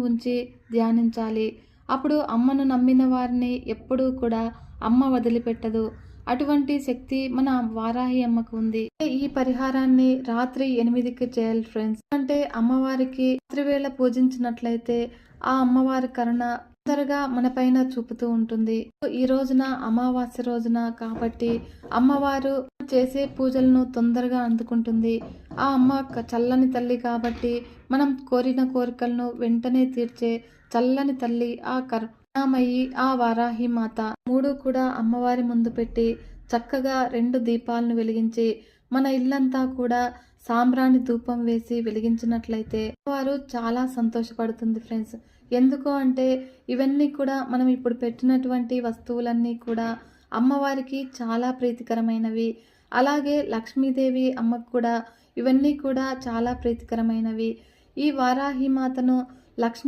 ఉంచి ధ్యానించాలి. అప్పుడు అమ్మను నమ్మిన వారిని ఎప్పుడూ కూడా అమ్మ వదిలిపెట్టదు. అటువంటి శక్తి మన వారాహి అమ్మకు ఉంది. ఈ పరిహారాన్ని రాత్రి ఎనిమిదికి చేయాలి ఫ్రెండ్స్ అంటే అమ్మవారికి రాత్రి వేళ పూజించినట్లయితే ఆ అమ్మవారి కరుణ తొందరగా మన పైన చూపుతూ ఉంటుంది. ఈ రోజున అమావాస్య రోజున కాబట్టి అమ్మవారు చేసే పూజలను తొందరగా అందుకుంటుంది. ఆ అమ్మ చల్లని తల్లి కాబట్టి మనం కోరిన కోరికలను వెంటనే తీర్చే చల్లని తల్లి ఆ కరుణామయ్యి ఆ వారాహి మాత. మూడు కూడా అమ్మవారి ముందు పెట్టి చక్కగా రెండు దీపాలను వెలిగించి మన ఇల్లంతా కూడా సాంబ్రాణి ధూపం వేసి వెలిగించినట్లయితే వారు చాలా సంతోషపడుతుంది ఫ్రెండ్స్. ఎందుకు అంటే ఇవన్నీ కూడా మనం ఇప్పుడు పెట్టినటువంటి వస్తువులన్నీ కూడా అమ్మవారికి చాలా ప్రీతికరమైనవి. అలాగే లక్ష్మీదేవి అమ్మకు కూడా ఇవన్నీ కూడా చాలా ప్రీతికరమైనవి. ఈ వారాహి మాతను లక్ష్మీ